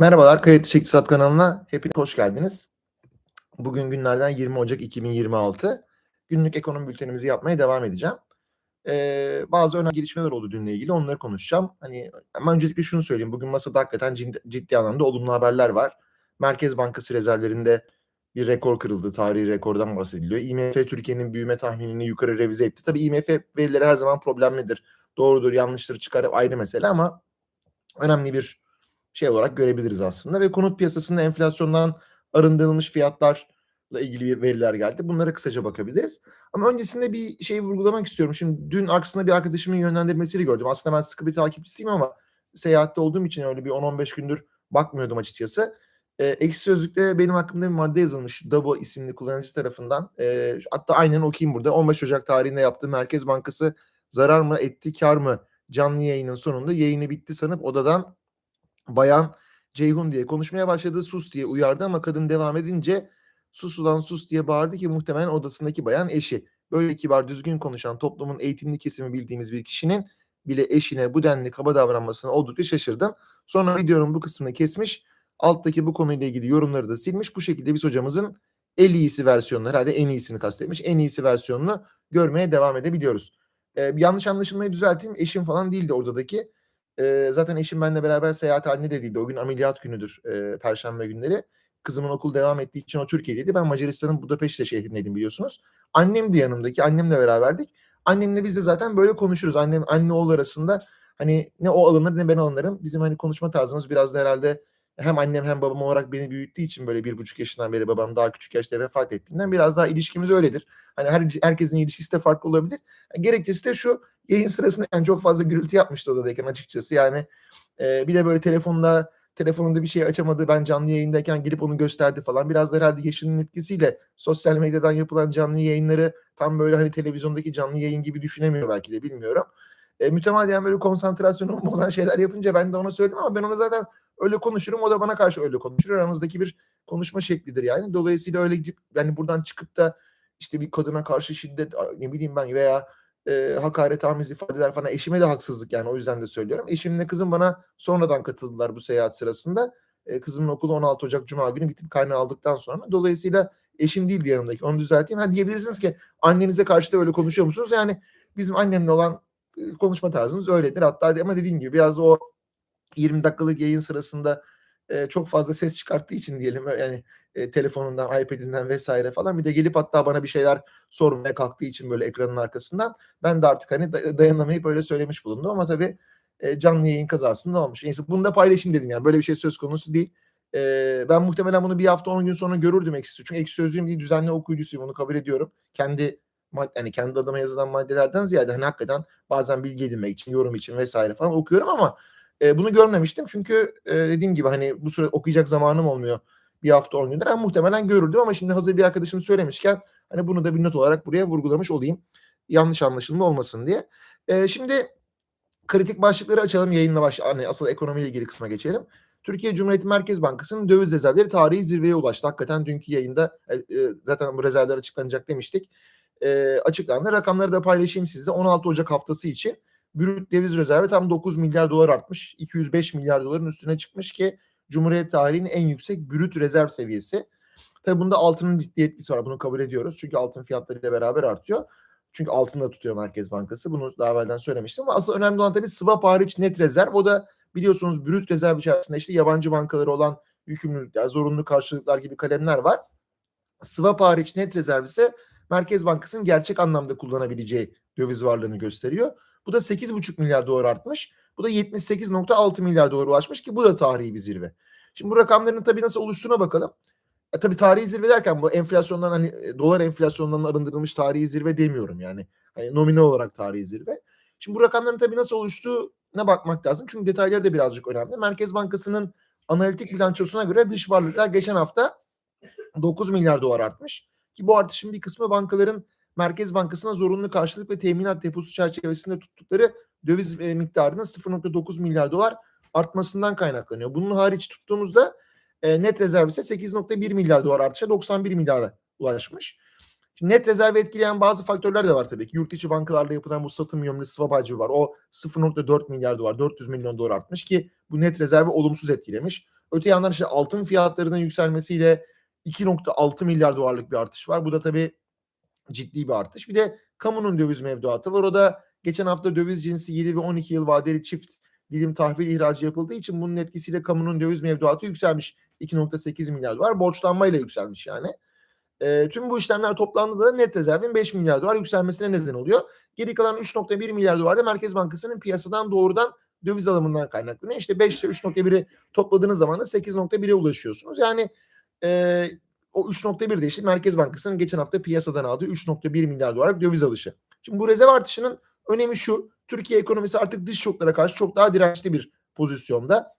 Merhabalar, Kayıt Dışı İktisat kanalına hepiniz hoş geldiniz. Bugün günlerden 20 Ocak 2026. Günlük ekonomi bültenimizi yapmaya devam edeceğim. Ee, bazı önemli gelişmeler oldu dünle ilgili, onları konuşacağım. Hani ama öncelikle şunu söyleyeyim, bugün masada hakikaten ciddi, anlamda olumlu haberler var. Merkez Bankası rezervlerinde bir rekor kırıldı, tarihi rekordan bahsediliyor. IMF Türkiye'nin büyüme tahminini yukarı revize etti. Tabii IMF verileri her zaman problemlidir. Doğrudur, yanlıştır çıkarıp ayrı mesele ama önemli bir şey olarak görebiliriz aslında ve konut piyasasında enflasyondan arındırılmış fiyatlarla ilgili veriler geldi. Bunlara kısaca bakabiliriz. Ama öncesinde bir şey vurgulamak istiyorum. Şimdi dün aksında bir arkadaşımın yönlendirmesiyle gördüm. Aslında ben sıkı bir takipçisiyim ama seyahatte olduğum için öyle bir 10-15 gündür bakmıyordum açıkçası. E, Ekşi Sözlük'te benim hakkımda bir madde yazılmış. Dabo isimli kullanıcı tarafından. E, hatta aynen okuyayım burada. 15 Ocak tarihinde yaptığı Merkez Bankası zarar mı etti kar mı canlı yayının sonunda yayını bitti sanıp odadan bayan Ceyhun diye konuşmaya başladı. Sus diye uyardı ama kadın devam edince sus ulan sus diye bağırdı ki muhtemelen odasındaki bayan eşi. Böyle kibar düzgün konuşan toplumun eğitimli kesimi bildiğimiz bir kişinin bile eşine bu denli kaba davranmasına oldukça şaşırdım. Sonra videonun bu kısmını kesmiş. Alttaki bu konuyla ilgili yorumları da silmiş. Bu şekilde biz hocamızın en iyisi versiyonunu herhalde en iyisini kastetmiş. En iyisi versiyonunu görmeye devam edebiliyoruz. Ee, yanlış anlaşılmayı düzelteyim. Eşim falan değildi oradaki. E, zaten eşim benimle beraber seyahat halinde de değildi. O gün ameliyat günüdür e, Perşembe günleri. Kızımın okul devam ettiği için o Türkiye'deydi. Ben Macaristan'ın Budapeşte şehrindeydim biliyorsunuz. Annem de yanımdaki. Annemle beraberdik. Annemle biz de zaten böyle konuşuruz. Annem anne oğul arasında hani ne o alınır ne ben alınırım. Bizim hani konuşma tarzımız biraz da herhalde hem annem hem babam olarak beni büyüttüğü için böyle bir buçuk yaşından beri babam daha küçük yaşta vefat ettiğinden biraz daha ilişkimiz öyledir. Hani her, herkesin ilişkisi de farklı olabilir. Gerekçesi de şu yayın sırasında yani çok fazla gürültü yapmıştı odadayken açıkçası. Yani e, bir de böyle telefonla telefonunda bir şey açamadı. Ben canlı yayındayken gelip onu gösterdi falan. Biraz da herhalde yaşının etkisiyle sosyal medyadan yapılan canlı yayınları tam böyle hani televizyondaki canlı yayın gibi düşünemiyor belki de bilmiyorum. E, mütemadiyen böyle konsantrasyonumu bozan şeyler yapınca ben de ona söyledim ama ben ona zaten öyle konuşurum. O da bana karşı öyle konuşur. Aramızdaki bir konuşma şeklidir yani. Dolayısıyla öyle yani buradan çıkıp da işte bir kadına karşı şiddet ne bileyim ben veya e, hakaret amiz ifadeler falan eşime de haksızlık yani o yüzden de söylüyorum. Eşimle kızım bana sonradan katıldılar bu seyahat sırasında. E, kızımın okulu 16 Ocak Cuma günü bitip kaynağı aldıktan sonra. Dolayısıyla eşim değildi yanımdaki onu düzelteyim. Ha diyebilirsiniz ki annenize karşı da öyle konuşuyor musunuz? Yani bizim annemle olan konuşma tarzımız öyledir. Hatta ama dediğim gibi biraz o 20 dakikalık yayın sırasında e, çok fazla ses çıkarttığı için diyelim yani e, telefonundan, iPad'inden vesaire falan bir de gelip hatta bana bir şeyler sormaya kalktığı için böyle ekranın arkasından ben de artık hani dayanamayıp böyle söylemiş bulundum ama tabii e, canlı yayın kazasında olmuş. Neyse bunu da paylaşayım dedim yani böyle bir şey söz konusu değil. E, ben muhtemelen bunu bir hafta 10 gün sonra görürdüm eksi çünkü eksi sözlüğüm bir düzenli okuyucusuyum onu kabul ediyorum. Kendi hani kendi adıma yazılan maddelerden ziyade hani hakikaten bazen bilgi edinmek için, yorum için vesaire falan okuyorum ama e, bunu görmemiştim. Çünkü e, dediğim gibi hani bu süre okuyacak zamanım olmuyor. Bir hafta on gündür. Ben muhtemelen görürdüm ama şimdi hazır bir arkadaşım söylemişken hani bunu da bir not olarak buraya vurgulamış olayım. Yanlış anlaşılma olmasın diye. E, şimdi kritik başlıkları açalım yayınla baş hani asıl ekonomiyle ilgili kısma geçelim. Türkiye Cumhuriyeti Merkez Bankası'nın döviz rezervleri tarihi zirveye ulaştı. Hakikaten dünkü yayında e, e, zaten bu rezervler açıklanacak demiştik. E, açıklandı. Rakamları da paylaşayım size. 16 Ocak haftası için brüt döviz rezervi tam 9 milyar dolar artmış. 205 milyar doların üstüne çıkmış ki Cumhuriyet tarihinin en yüksek brüt rezerv seviyesi. Tabii bunda altının ciddi etkisi var. Bunu kabul ediyoruz. Çünkü altın fiyatlarıyla beraber artıyor. Çünkü altında tutuyor Merkez Bankası. Bunu daha evvelden söylemiştim. Ama asıl önemli olan tabii swap hariç net rezerv. O da biliyorsunuz brüt rezerv içerisinde işte yabancı bankaları olan yükümlülükler, zorunlu karşılıklar gibi kalemler var. Swap hariç net rezerv ise Merkez Bankası'nın gerçek anlamda kullanabileceği döviz varlığını gösteriyor. Bu da 8,5 milyar dolar artmış. Bu da 78,6 milyar dolar ulaşmış ki bu da tarihi bir zirve. Şimdi bu rakamların tabii nasıl oluştuğuna bakalım. E, tabii tarihi zirve derken bu enflasyondan hani e, dolar enflasyondan arındırılmış tarihi zirve demiyorum yani. Hani nominal olarak tarihi zirve. Şimdi bu rakamların tabii nasıl oluştuğuna bakmak lazım. Çünkü detayları da birazcık önemli. Merkez Bankası'nın analitik bilançosuna göre dış varlıklar geçen hafta 9 milyar dolar artmış. Ki bu artışın bir kısmı bankaların Merkez Bankası'na zorunlu karşılık ve teminat deposu çerçevesinde tuttukları döviz e, miktarının 0.9 milyar dolar artmasından kaynaklanıyor. Bunun hariç tuttuğumuzda e, net rezerv ise 8.1 milyar dolar artışa 91 milyara ulaşmış. Şimdi net rezervi etkileyen bazı faktörler de var tabii ki. Yurt içi bankalarla yapılan bu satım yönlü swap hacmi var. O 0.4 milyar dolar, 400 milyon dolar artmış ki bu net rezervi olumsuz etkilemiş. Öte yandan işte altın fiyatlarının yükselmesiyle 2.6 milyar dolarlık bir artış var. Bu da tabii ciddi bir artış. Bir de kamunun döviz mevduatı var. O da geçen hafta döviz cinsi 7 ve 12 yıl vadeli çift dilim tahvil ihracı yapıldığı için bunun etkisiyle kamunun döviz mevduatı yükselmiş. 2.8 milyar dolar borçlanmayla yükselmiş yani. E, tüm bu işlemler toplandığında da net rezervin 5 milyar dolar yükselmesine neden oluyor. Geri kalan 3.1 milyar dolar da Merkez Bankası'nın piyasadan doğrudan döviz alımından kaynaklanıyor. İşte 5 ile 3.1'i topladığınız zaman da 8.1'e ulaşıyorsunuz. Yani e, o 3.1 de işte Merkez Bankası'nın geçen hafta piyasadan aldığı 3.1 milyar dolarlık döviz alışı. Şimdi bu rezerv artışının önemi şu. Türkiye ekonomisi artık dış şoklara karşı çok daha dirençli bir pozisyonda.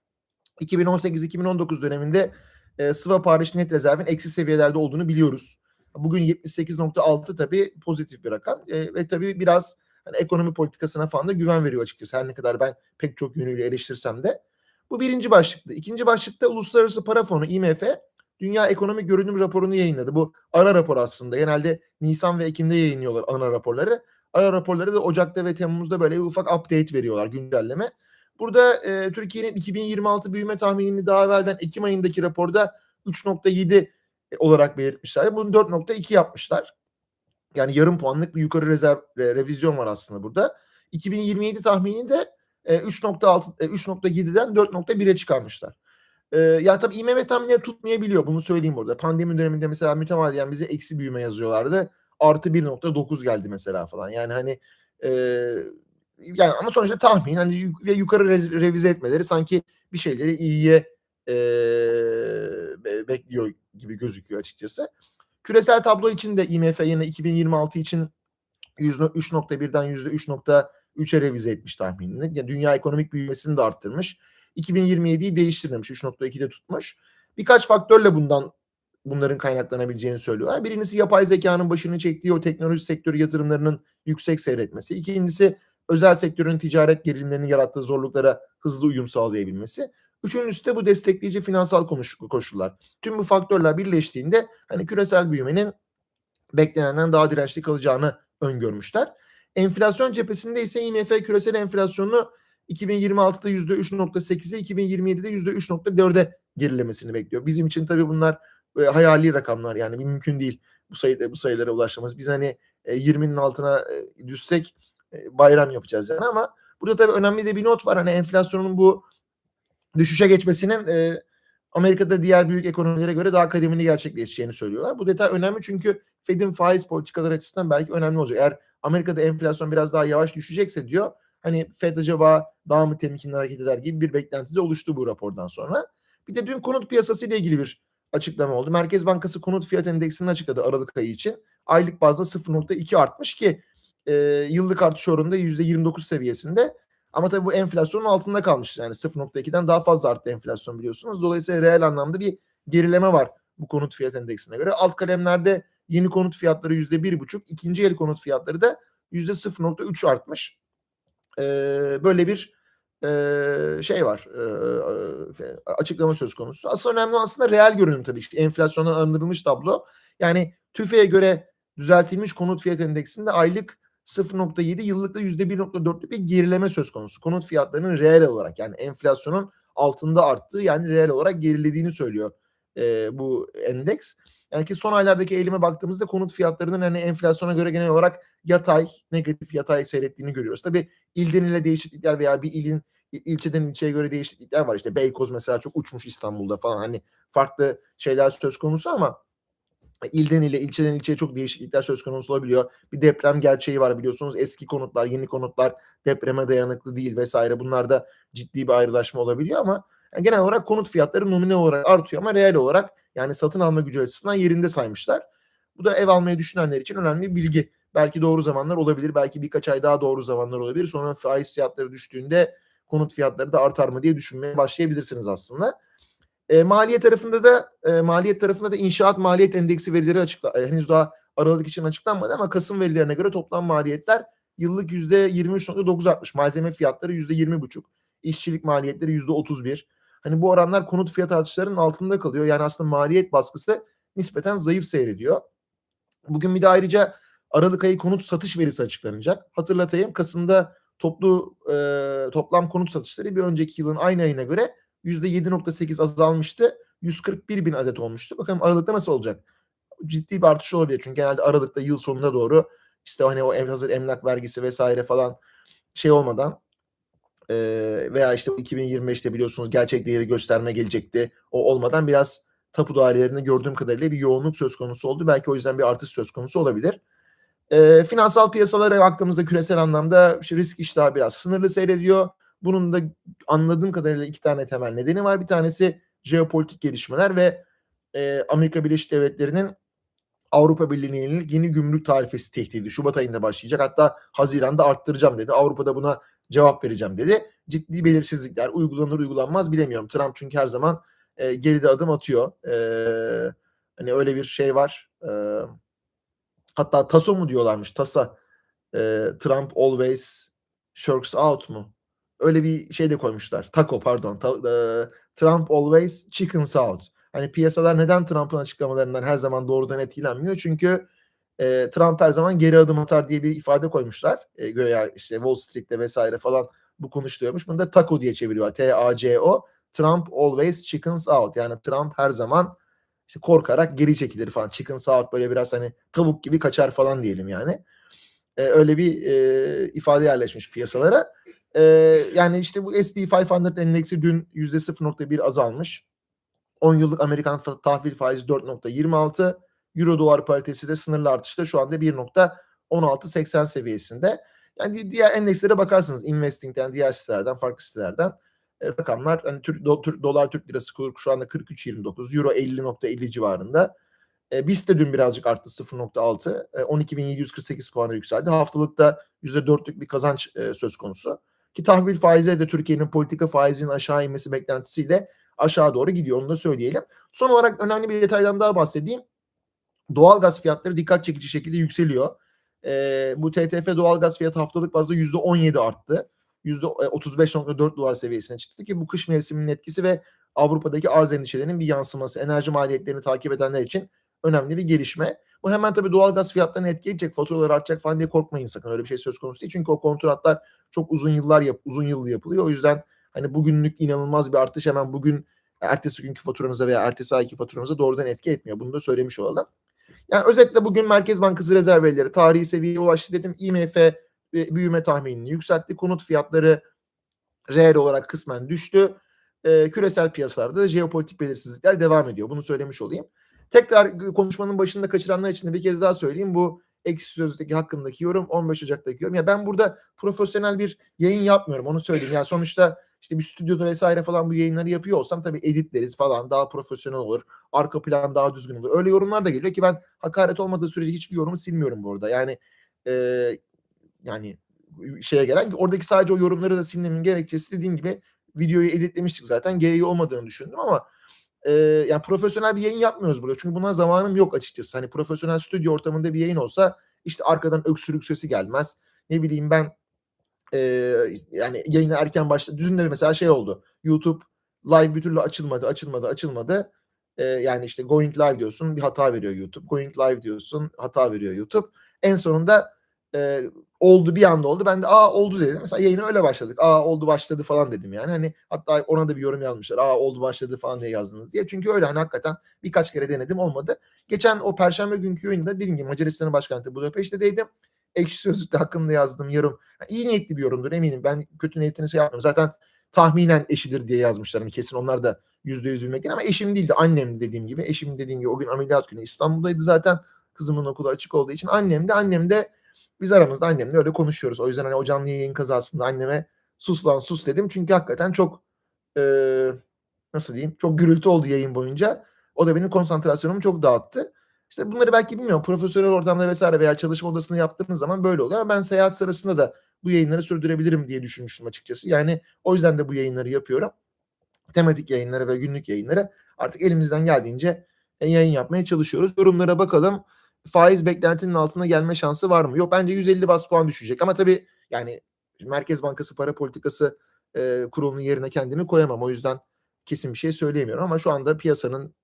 2018-2019 döneminde e, swap hariç net rezervin eksi seviyelerde olduğunu biliyoruz. Bugün 78.6 tabii pozitif bir rakam e, ve tabii biraz hani ekonomi politikasına falan da güven veriyor açıkçası. Her ne kadar ben pek çok yönüyle eleştirsem de. Bu birinci başlıkta. İkinci başlıkta Uluslararası Para Fonu IMF Dünya Ekonomik Görünüm raporunu yayınladı. Bu ara rapor aslında. Genelde Nisan ve Ekim'de yayınlıyorlar ana raporları. Ara raporları da Ocak'ta ve Temmuz'da böyle bir ufak update veriyorlar güncelleme. Burada e, Türkiye'nin 2026 büyüme tahminini daha evvelden Ekim ayındaki raporda 3.7 olarak belirtmişler. Bunu 4.2 yapmışlar. Yani yarım puanlık bir yukarı rezerv re, revizyon var aslında burada. 2027 tahminini de e, 3.6 e, 3.7'den 4.1'e çıkarmışlar. E, ya tabii IMF tahminleri tutmayabiliyor. Bunu söyleyeyim burada. Pandemi döneminde mesela mütemadiyen bize eksi büyüme yazıyorlardı. Artı 1.9 geldi mesela falan. Yani hani e, yani ama sonuçta tahmin hani ve yukarı re- revize etmeleri sanki bir şeyleri iyiye e, bekliyor gibi gözüküyor açıkçası. Küresel tablo için de IMF yine 2026 için %3.1'den %3.3'e revize etmiş tahminini. Yani dünya ekonomik büyümesini de arttırmış. 2027'yi değiştirmemiş. 3.2'de tutmuş. Birkaç faktörle bundan bunların kaynaklanabileceğini söylüyorlar. Birincisi yapay zekanın başını çektiği o teknoloji sektörü yatırımlarının yüksek seyretmesi. İkincisi özel sektörün ticaret gerilimlerinin yarattığı zorluklara hızlı uyum sağlayabilmesi. Üçüncüsü de bu destekleyici finansal koşullar. Tüm bu faktörler birleştiğinde hani küresel büyümenin beklenenden daha dirençli kalacağını öngörmüşler. Enflasyon cephesinde ise IMF küresel enflasyonunu 2026'da %3.8'e 2027'de %3.4'e gerilemesini bekliyor. Bizim için tabii bunlar e, hayali rakamlar yani mümkün değil bu sayıda bu sayılara ulaşmamız. Biz hani e, 20'nin altına e, düşsek e, bayram yapacağız yani ama burada tabii önemli de bir not var. Hani enflasyonun bu düşüşe geçmesinin e, Amerika'da diğer büyük ekonomilere göre daha kademeli gerçekleşeceğini söylüyorlar. Bu detay önemli çünkü Fed'in faiz politikaları açısından belki önemli olacak. Eğer Amerika'da enflasyon biraz daha yavaş düşecekse diyor hani Fed acaba daha mı temkinli hareket eder gibi bir beklenti de oluştu bu rapordan sonra. Bir de dün konut piyasası ile ilgili bir açıklama oldu. Merkez Bankası konut fiyat endeksini açıkladı Aralık ayı için. Aylık bazda 0.2 artmış ki e, yıllık artış oranında %29 seviyesinde. Ama tabii bu enflasyonun altında kalmış. Yani 0.2'den daha fazla arttı enflasyon biliyorsunuz. Dolayısıyla reel anlamda bir gerileme var bu konut fiyat endeksine göre. Alt kalemlerde yeni konut fiyatları %1.5, ikinci el konut fiyatları da %0.3 artmış. Ee, böyle bir e, şey var e, açıklama söz konusu. Asıl önemli aslında reel görünüm tabii işte enflasyondan arındırılmış tablo. Yani TÜFE'ye göre düzeltilmiş konut fiyat endeksinde aylık 0.7 yıllıkta %1.4'lük bir gerileme söz konusu. Konut fiyatlarının reel olarak yani enflasyonun altında arttığı yani reel olarak gerilediğini söylüyor e, bu endeks. Yani ki son aylardaki eğilime baktığımızda konut fiyatlarının hani enflasyona göre genel olarak yatay, negatif yatay seyrettiğini görüyoruz. Tabii ilden ile değişiklikler veya bir ilin ilçeden ilçeye göre değişiklikler var. İşte Beykoz mesela çok uçmuş İstanbul'da falan hani farklı şeyler söz konusu ama ilden ile ilçeden ilçeye çok değişiklikler söz konusu olabiliyor. Bir deprem gerçeği var biliyorsunuz. Eski konutlar, yeni konutlar depreme dayanıklı değil vesaire. Bunlarda ciddi bir ayrılaşma olabiliyor ama yani genel olarak konut fiyatları nomine olarak artıyor ama reel olarak yani satın alma gücü açısından yerinde saymışlar. Bu da ev almayı düşünenler için önemli bir bilgi. Belki doğru zamanlar olabilir. Belki birkaç ay daha doğru zamanlar olabilir. Sonra faiz fiyatları düştüğünde konut fiyatları da artar mı diye düşünmeye başlayabilirsiniz aslında. E, maliye tarafında da e, maliyet tarafında da inşaat maliyet endeksi verileri açıkla e, henüz daha Aralık için açıklanmadı ama Kasım verilerine göre toplam maliyetler yıllık %23.9 artmış. Malzeme fiyatları %20.5, işçilik maliyetleri %31. Hani bu oranlar konut fiyat artışlarının altında kalıyor. Yani aslında maliyet baskısı nispeten zayıf seyrediyor. Bugün bir de ayrıca Aralık ayı konut satış verisi açıklanacak. Hatırlatayım Kasım'da toplu e, toplam konut satışları bir önceki yılın aynı ayına göre %7.8 azalmıştı. 141 bin adet olmuştu. Bakalım Aralık'ta nasıl olacak? Ciddi bir artış olabilir. Çünkü genelde Aralık'ta yıl sonuna doğru işte hani o hazır emlak vergisi vesaire falan şey olmadan e, veya işte 2025'te biliyorsunuz gerçek değeri gösterme gelecekti. O olmadan biraz tapu dairelerinde gördüğüm kadarıyla bir yoğunluk söz konusu oldu. Belki o yüzden bir artış söz konusu olabilir. E, finansal piyasalara baktığımızda küresel anlamda işte risk iştahı biraz sınırlı seyrediyor. Bunun da anladığım kadarıyla iki tane temel nedeni var. Bir tanesi jeopolitik gelişmeler ve e, Amerika Birleşik Devletleri'nin Avrupa Birliği'ne yönelik yeni gümrük tarifesi tehdidi Şubat ayında başlayacak. Hatta Haziran'da arttıracağım dedi. Avrupa'da buna cevap vereceğim dedi. Ciddi belirsizlikler uygulanır uygulanmaz bilemiyorum. Trump çünkü her zaman e, geride adım atıyor. E, hani öyle bir şey var. E, hatta TASO mu diyorlarmış TASA. E, Trump always shirks out mu? Öyle bir şey de koymuşlar. Taco pardon. Ta, e, Trump always chickens out. Hani piyasalar neden Trump'ın açıklamalarından her zaman doğrudan etkilenmiyor? Çünkü e, Trump her zaman geri adım atar diye bir ifade koymuşlar. E, göre işte Wall Street'te vesaire falan bu konuşuluyormuş. Bunu da taco diye çeviriyor. T-A-C-O. Trump always chickens out. Yani Trump her zaman işte korkarak geri çekilir falan. Chickens out böyle biraz hani tavuk gibi kaçar falan diyelim yani. E, öyle bir e, ifade yerleşmiş piyasalara. E, yani işte bu S&P 500 endeksi dün %0.1 azalmış. 10 yıllık Amerikan tahvil faizi 4.26. Euro dolar paritesi de sınırlı artışta şu anda 1.1680 seviyesinde. Yani diğer endekslere bakarsınız Investing'den, diğer sitelerden, farklı sitelerden e, rakamlar hani Türk, do, Türk, dolar Türk lirası şu anda 43.29, Euro 50.50 civarında. E, BIST de dün birazcık arttı 0.6. E, 12.748 puana yükseldi. Haftalıkta %4'lük bir kazanç e, söz konusu. Ki tahvil faizleri de Türkiye'nin politika faizinin aşağı inmesi beklentisiyle aşağı doğru gidiyor onu da söyleyelim. Son olarak önemli bir detaydan daha bahsedeyim. Doğal gaz fiyatları dikkat çekici şekilde yükseliyor. E, bu TTF doğal gaz fiyatı haftalık bazda %17 arttı. %35.4 dolar seviyesine çıktı ki bu kış mevsiminin etkisi ve Avrupa'daki arz endişelerinin bir yansıması. Enerji maliyetlerini takip edenler için önemli bir gelişme. Bu hemen tabii doğal gaz fiyatlarını etkileyecek, faturalar artacak falan diye korkmayın sakın. Öyle bir şey söz konusu değil. Çünkü o kontratlar çok uzun yıllar yap, uzun yıllı yapılıyor. O yüzden hani bugünlük inanılmaz bir artış hemen bugün ertesi günkü faturanıza veya ertesi ayki faturanıza doğrudan etki etmiyor. Bunu da söylemiş olalım. Yani özetle bugün Merkez Bankası rezerv verileri tarihi seviyeye ulaştı dedim. IMF büyüme tahminini yükseltti. Konut fiyatları reel olarak kısmen düştü. E, küresel piyasalarda da jeopolitik belirsizlikler devam ediyor. Bunu söylemiş olayım. Tekrar konuşmanın başında kaçıranlar için de bir kez daha söyleyeyim. Bu eksi sözlükteki hakkındaki yorum 15 Ocak'taki yorum. Ya ben burada profesyonel bir yayın yapmıyorum onu söyleyeyim. Yani sonuçta işte bir stüdyoda vesaire falan bu yayınları yapıyor olsam tabii editleriz falan daha profesyonel olur. Arka plan daha düzgün olur. Öyle yorumlar da geliyor ki ben hakaret olmadığı sürece hiçbir yorumu silmiyorum burada. Yani e, yani şeye gelen oradaki sadece o yorumları da silmemin gerekçesi dediğim gibi videoyu editlemiştik zaten gereği olmadığını düşündüm ama e, yani profesyonel bir yayın yapmıyoruz burada. Çünkü buna zamanım yok açıkçası. Hani profesyonel stüdyo ortamında bir yayın olsa işte arkadan öksürük sesi gelmez. Ne bileyim ben e, yani yayına erken başladı. Dün de mesela şey oldu. YouTube live bir türlü açılmadı, açılmadı, açılmadı. E, yani işte going live diyorsun bir hata veriyor YouTube. Going live diyorsun hata veriyor YouTube. En sonunda e, oldu bir anda oldu. Ben de aa oldu dedim. Mesela yayına öyle başladık. Aa oldu başladı falan dedim yani. Hani hatta ona da bir yorum yazmışlar. Aa oldu başladı falan diye yazdınız diye. Çünkü öyle hani hakikaten birkaç kere denedim olmadı. Geçen o perşembe günkü oyunda dediğim gibi Macaristan'ın başkenti Budapeşte'deydim. Ekşi Sözlük'te hakkında yazdığım yorum. Yani iyi niyetli bir yorumdur eminim. Ben kötü niyetini şey yapmıyorum. Zaten tahminen eşidir diye yazmışlar. Hani kesin onlar da yüzde yüz bilmek ama eşim değildi. Annem dediğim gibi. Eşim dediğim gibi o gün ameliyat günü İstanbul'daydı zaten. Kızımın okulu açık olduğu için. Annem de annem de biz aramızda annemle öyle konuşuyoruz. O yüzden hani o canlı yayın kazasında anneme sus lan sus dedim. Çünkü hakikaten çok e, nasıl diyeyim çok gürültü oldu yayın boyunca. O da benim konsantrasyonumu çok dağıttı. İşte bunları belki bilmiyorum profesyonel ortamda vesaire veya çalışma odasında yaptığınız zaman böyle oluyor ama ben seyahat sırasında da bu yayınları sürdürebilirim diye düşünmüştüm açıkçası. Yani o yüzden de bu yayınları yapıyorum. Tematik yayınları ve günlük yayınları artık elimizden geldiğince yayın yapmaya çalışıyoruz. Yorumlara bakalım faiz beklentinin altına gelme şansı var mı? Yok bence 150 bas puan düşecek ama tabii yani Merkez Bankası Para Politikası e, kurulunun yerine kendimi koyamam. O yüzden kesin bir şey söyleyemiyorum ama şu anda piyasanın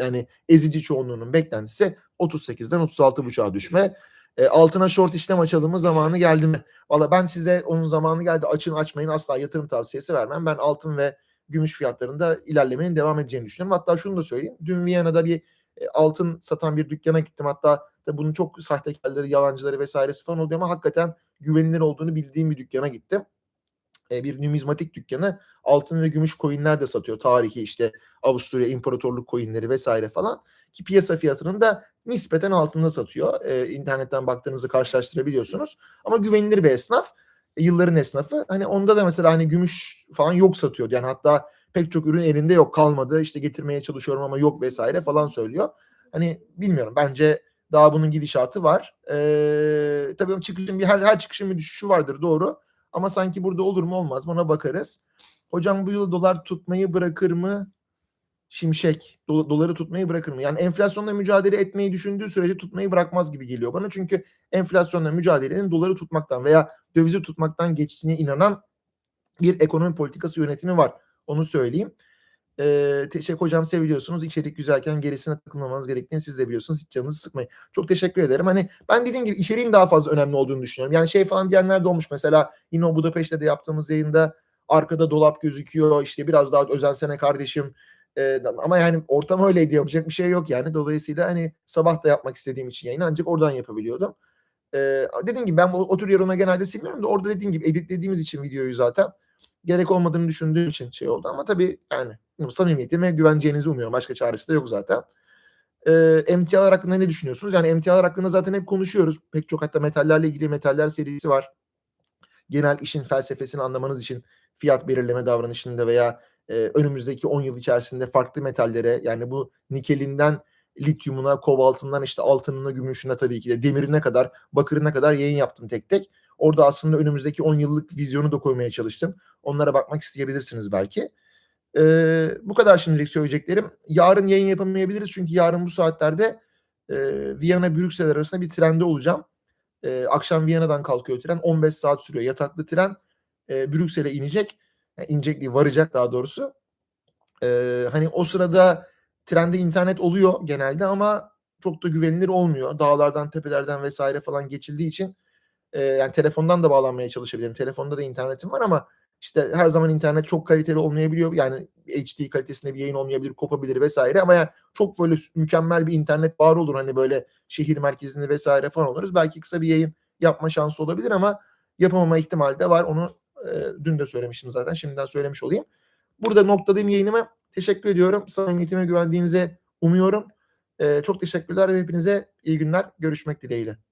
yani ezici çoğunluğunun beklentisi 38'den 36.5'a düşme. E, altına short işlem açalım zamanı geldi mi? Valla ben size onun zamanı geldi açın açmayın asla yatırım tavsiyesi vermem. Ben altın ve gümüş fiyatlarında ilerlemenin devam edeceğini düşünüyorum. Hatta şunu da söyleyeyim. Dün Viyana'da bir e, altın satan bir dükkana gittim. Hatta da bunun çok sahtekarları, yalancıları vesairesi falan oluyor ama hakikaten güvenilir olduğunu bildiğim bir dükkana gittim. E, bir numizmatik dükkanı altın ve gümüş coinler de satıyor. Tarihi işte Avusturya İmparatorluk coinleri vesaire falan ki piyasa fiyatının da nispeten altında satıyor. E, internetten baktığınızı karşılaştırabiliyorsunuz. Ama güvenilir bir esnaf. E, yılların esnafı. Hani onda da mesela hani gümüş falan yok satıyordu. Yani hatta pek çok ürün elinde yok kalmadı. İşte getirmeye çalışıyorum ama yok vesaire falan söylüyor. Hani bilmiyorum bence daha bunun gidişatı var. Ee, tabii çıkışın bir her, her çıkışın bir düşüşü vardır doğru. Ama sanki burada olur mu olmaz mı ona bakarız. Hocam bu yıl dolar tutmayı bırakır mı? Şimşek do- doları tutmayı bırakır mı? Yani enflasyonla mücadele etmeyi düşündüğü sürece tutmayı bırakmaz gibi geliyor bana. Çünkü enflasyonla mücadelenin doları tutmaktan veya dövizi tutmaktan geçtiğine inanan bir ekonomi politikası yönetimi var. Onu söyleyeyim. Ee, teşekkür hocam seviliyorsunuz. İçerik güzelken gerisine takılmamanız gerektiğini siz de biliyorsunuz. Hiç canınızı sıkmayın. Çok teşekkür ederim. Hani ben dediğim gibi içeriğin daha fazla önemli olduğunu düşünüyorum. Yani şey falan diyenler de olmuş. Mesela yine o Budapeşte de yaptığımız yayında arkada dolap gözüküyor. İşte biraz daha özensene kardeşim. Ee, ama yani ortam öyleydi yapacak bir şey yok yani. Dolayısıyla hani sabah da yapmak istediğim için yayını ancak oradan yapabiliyordum. Ee, dediğim gibi ben o, o tür yorumları genelde silmiyorum da orada dediğim gibi editlediğimiz için videoyu zaten gerek olmadığını düşündüğüm için şey oldu ama tabii yani samimiyetime güveneceğinizi umuyorum. Başka çaresi de yok zaten. Ee, emtialar hakkında ne düşünüyorsunuz? Yani emtialar hakkında zaten hep konuşuyoruz. Pek çok hatta metallerle ilgili metaller serisi var. Genel işin felsefesini anlamanız için fiyat belirleme davranışında veya e, önümüzdeki 10 yıl içerisinde farklı metallere yani bu nikelinden lityumuna, kobaltından işte altınına, gümüşüne tabii ki de demirine kadar, bakırına kadar yayın yaptım tek tek. Orada aslında önümüzdeki 10 yıllık vizyonu da koymaya çalıştım. Onlara bakmak isteyebilirsiniz belki. Ee, bu kadar şimdilik söyleyeceklerim. Yarın yayın yapamayabiliriz çünkü yarın bu saatlerde e, Viyana Brüksel arasında bir trende olacağım. E, akşam Viyana'dan kalkıyor tren. 15 saat sürüyor. Yataklı tren e, Brüksel'e inecek. Yani inecek değil varacak daha doğrusu. E, hani o sırada trende internet oluyor genelde ama çok da güvenilir olmuyor. Dağlardan, tepelerden vesaire falan geçildiği için e, yani telefondan da bağlanmaya çalışabilirim. Telefonda da internetim var ama işte her zaman internet çok kaliteli olmayabiliyor. Yani HD kalitesinde bir yayın olmayabilir, kopabilir vesaire ama yani çok böyle mükemmel bir internet var olur. Hani böyle şehir merkezinde vesaire falan oluruz. Belki kısa bir yayın yapma şansı olabilir ama yapamama ihtimali de var. Onu e, dün de söylemiştim zaten. Şimdiden söylemiş olayım. Burada noktalayayım yayınımı. Teşekkür ediyorum. Samimiyetime güvendiğinize umuyorum. E, çok teşekkürler ve hepinize iyi günler. Görüşmek dileğiyle.